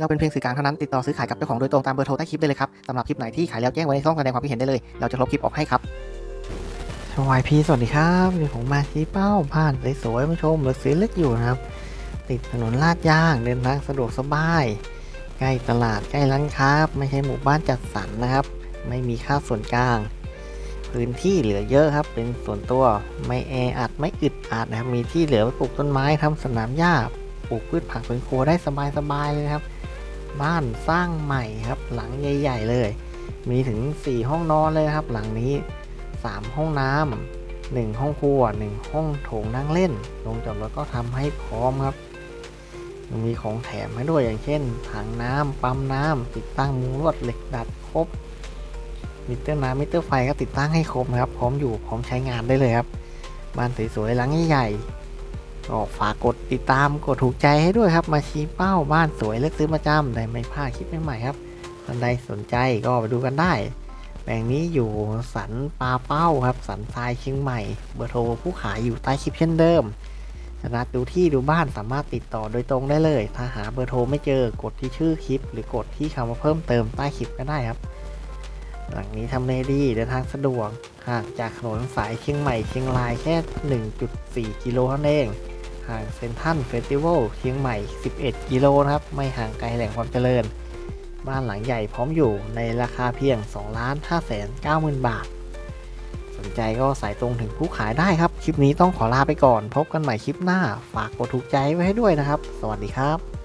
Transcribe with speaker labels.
Speaker 1: เราเป็นเพียงสื่อกลางเท่านั้นติดต่อซื้อขายกับเจ้าของโดยตรงตามเบอร์โทรใต้คลิปได้เลยครับสำหรับคลิปไหนที่ขายแล้วแจ้งไว้ในช่องแสดงความคิดเห็นได้เลย เราจะลบคลิปออกให้ครับสวัสดีสวัสดีครับนี่ผมมาที่เป้าผ่านสวยๆมาชมรถซื้อเล็กอยู่นะครับ ติดถนนลาดยางเดินทางสะดวกสบายใกล้ตลาดใกล้ร้านค้าไม่ใช่หมู่บ้านจัดสรรนะครับ ไม่มีค่าส่วนกลาง พื้นที่เหลือเยอะครับ เป็นส่วนตัวไม่แออัดไม่อึดอัดนะครับ มีที่เหลือไว้ปลูกต้นไม้ทำสนามหญ้าปลูกพืชผักสวนครัวได้สบายๆเลยนะครับ บ้านสร้างใหม่ครับ หลังใหญ่ ๆ เลย มีถึง 4 ห้องนอนเลยครับ หลังนี้ 3 ห้องน้ำหนึ่งห้องครัว 1 ห้องโถงนั่งเล่น ลงจอดรถก็ทำให้พร้อมครับ มีของแถมให้ด้วยอย่างเช่น ถังน้ำปั๊มน้ำติดตั้งมุ้งลวดเหล็กดัดครบ มิเตอร์น้ำมิเตอร์ไฟก็ติดตั้งให้ครบครับ พร้อมอยู่พร้อมใช้งานได้เลยครับ บ้านสวยๆหลังใหญ่ ก็ฝากกดติดตามกดถูกใจให้ด้วยครับ มาชี้เป้าบ้านสวยเลือกซื้อประจำได้ไม่พลาดคลิปใหม่ๆครับท่านใดสนใจก็ไปดูกันได้แปลงนี้อยู่สันปาเป้าครับ สันทรายเชียงใหม่ เบอร์โทรผู้ขายอยู่ใต้คลิปเช่นเดิมจะนัดดูที่ดูบ้านสามารถติดต่อโดยตรงได้เลย ถ้าหาเบอร์โทรไม่เจอกดที่ชื่อคลิป หรือกดที่คำว่าเพิ่มเติมใต้คลิปก็ได้ครับ หลังนี้ทำเลดีเดินทางสะดวกห่างจากถนนสายเชียงใหม่เชียงรายแค่ 1.4 กิโลเท่านั้นเอง ห่างเซนทันเฟสติวัลเชียงใหม่ 11 กิโลนะครับ ไม่ห่างไกลแหล่งความเจริญ บ้านหลังใหญ่พร้อมอยู่ในราคาเพียง 2 ล้าน5แสน9หมื่นบาท สนใจก็สายตรงถึงผู้ขายได้ครับ คลิปนี้ต้องขอลาไปก่อน พบกันใหม่คลิปหน้า ฝากกดถูกใจไว้ให้ด้วยนะครับ สวัสดีครับ